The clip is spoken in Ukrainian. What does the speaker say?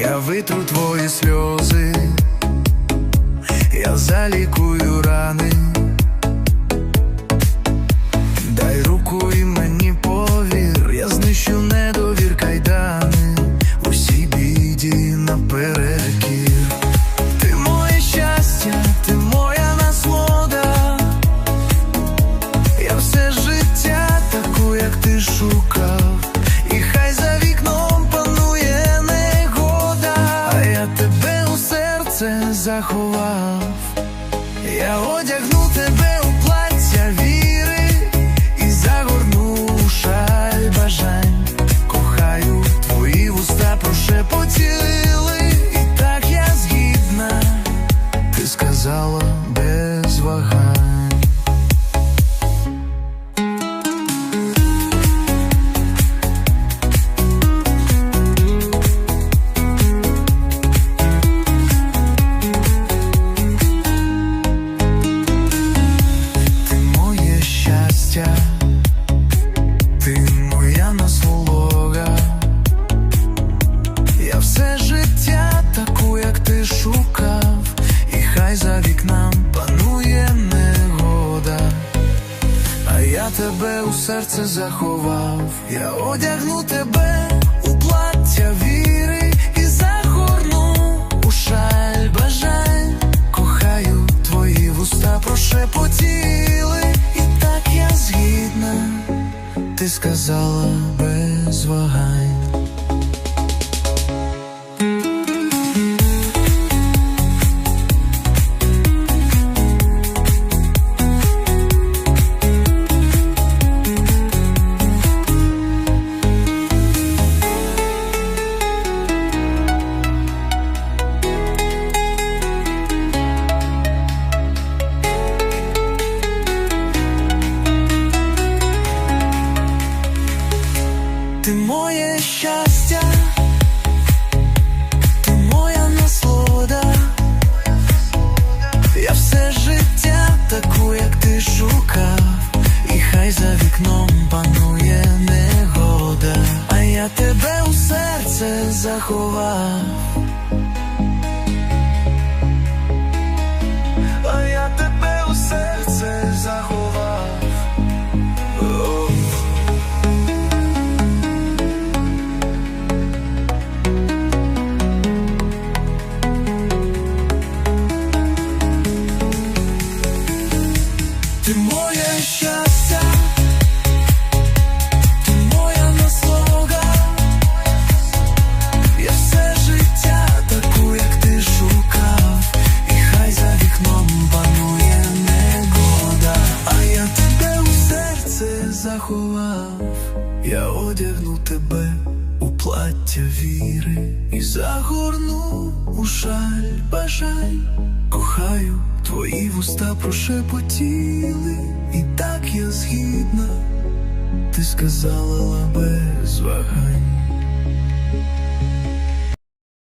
я витру твої сльози, я залікую рани. Заховав, я одягну тебе у плаття віри і загорну шаль бажань. Кохаю твої вуста прошепотіли, і так я згідна, ти сказала без вагань. Шукав, і хай за вікном панує негода. А я тебе у серце заховав, я одягну тебе у плаття віри і загорну у шаль бажань. Кохаю твої вуста прошепотіли, і так я згідна, ти сказала без вагань. Я тебе у серце заховав. А я тебе у серце заховав. О. Ти моє щастя, заховав, я одягну тебе у плаття віри і загорну у шаль бажань. Кохаю, твої вуста прошепотіли, і так я згідна, ти сказала без вагань.